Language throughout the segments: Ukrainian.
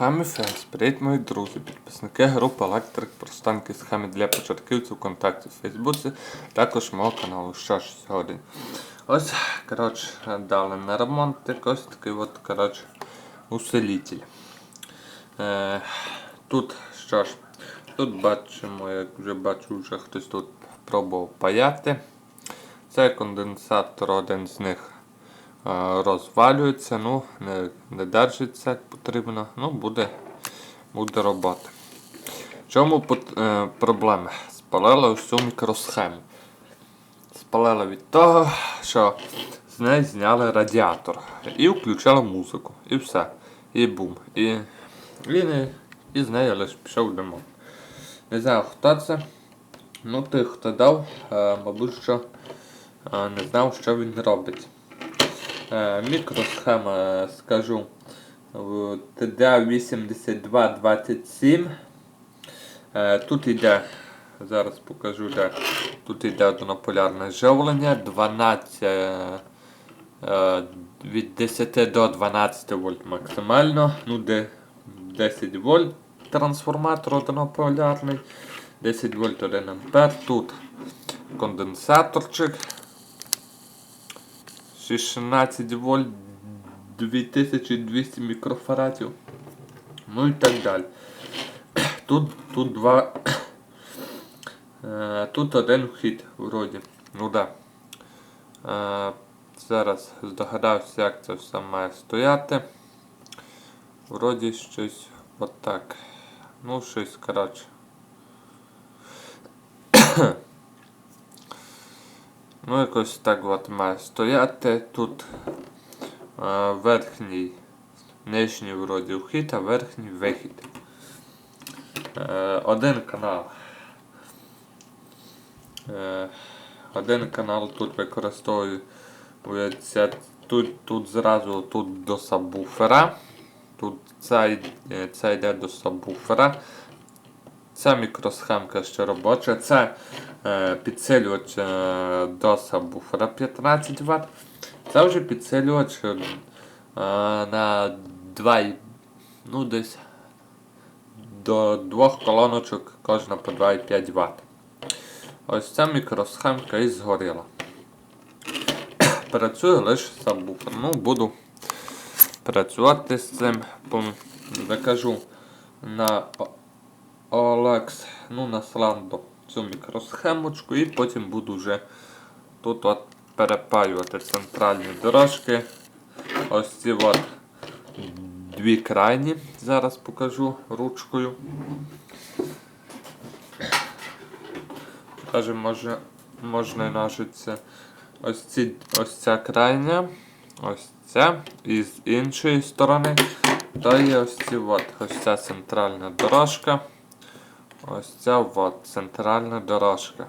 Хаміфенс, привіт мої друзі, підписники групи Електрик про станки схеми для початківців контакті в Фейсбуці, також мого каналу. Що ж сьогодні? Ось, коротше, дали на ремонт якось такий от, коротше, усилитель. Е, тут що ж, тут бачимо, як вже бачу, вже хтось тут пробував паяти. Це конденсатор, один з них розвалюється, ну, не, не держиться як потрібно, ну, буде, буде робота. В чому е, проблема? Спалила всю мікросхему. Спалила від того, що з неї зняли радіатор і включили музику. І все. І бум. І, і, не, і з неї лише пішов димон. Не знаю, хто це. Ну, тих, хто дав, е, мабуть, що е, не знав, що він робить. Е, Мікросхема, скажу, в TDA8227. Е, Тут йде, зараз покажу, де. Тут йде однополярне живлення, 12 е, від 10 до 12 вольт максимально, ну де 10 вольт трансформатор однополярний, 10 вольт 1 ампер, тут конденсаторчик, 16 вольт 2200 мікрофарадів. Ну і так далі. Тут, тут два. Е, тут один вхід вроді. Ну да. Е, зараз здогадався, як це все має стояти. Вроді щось отак. Ну, щось коротше. Ну, якось так от має стояти. Тут е, верхній, нижній вроді вхід, а верхній вихід. Е, один канал. Е, один канал тут використовується тут, тут зразу тут до сабвуфера. Тут це, це йде до сабвуфера. Це мікросхемка ще робоча. Це е, підсилювач е, до сабвуфера 15 Вт. Це вже підсилювач е, на 2, ну десь до двох колоночок кожна по 2,5 Вт. Ось ця мікросхемка і згоріла. Працює лише сабвуфер. Ну, буду працювати з цим. Закажу на О- ну на Slando цю мікросхемочку і потім буду вже тут от перепаювати центральні дорожки. Ось ці от дві крайні. Зараз покажу ручкою. Каже, може, можна і ножиці. Ось, ці, ось ця крайня, ось ця, і з іншої сторони. Та є ось ці от, ось ця центральна дорожка. Ось ця от центральна дорожка.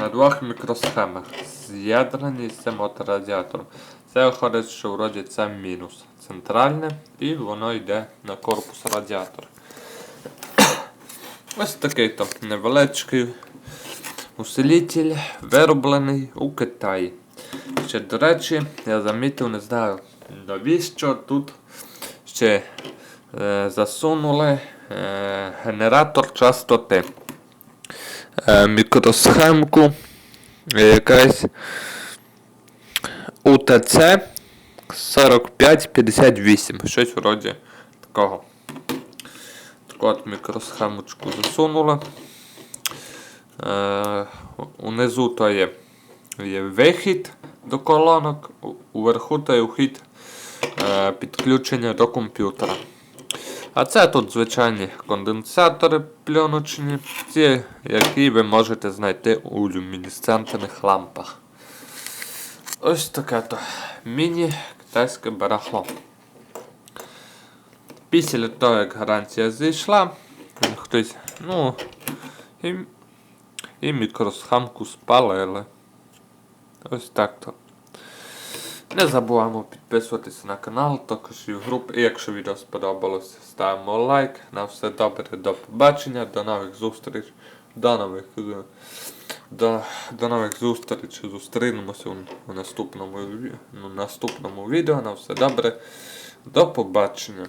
На двох мікросхемах з'єднані з цим от радіатором. Це виходить, що вроді це мінус центральне, і воно йде на корпус радіатора. Ось такий то невеличкий усилитель, вироблений у Китаї. Ще, до речі, я замітив, не знаю навіщо тут ще е, засунули генератор частоти. Е, мікросхемку е, якась УТЦ 4558. Щось вроді такого. Таку от мікросхемочку засунули. Е, унизу то є, є вихід до колонок, уверху то є вхід е, підключення до комп'ютера. А це тут звичайні конденсатори пленочні, ці, які ви можете знайти у люмінесцентних лампах. Ось таке то міні-китайське барахло. Після того, як гарантія зійшла, хтось, ну, і, і мікросхамку спалили. Ось так то. Не забуваємо підписуватися на канал, також і в групу. І якщо відео сподобалося, ставимо лайк. На все добре, до побачення, до нових зустріч, до нових, е, до, до нових зустрічей. Зустрінемося у, наступному, ну, наступному відео. На все добре. До побачення.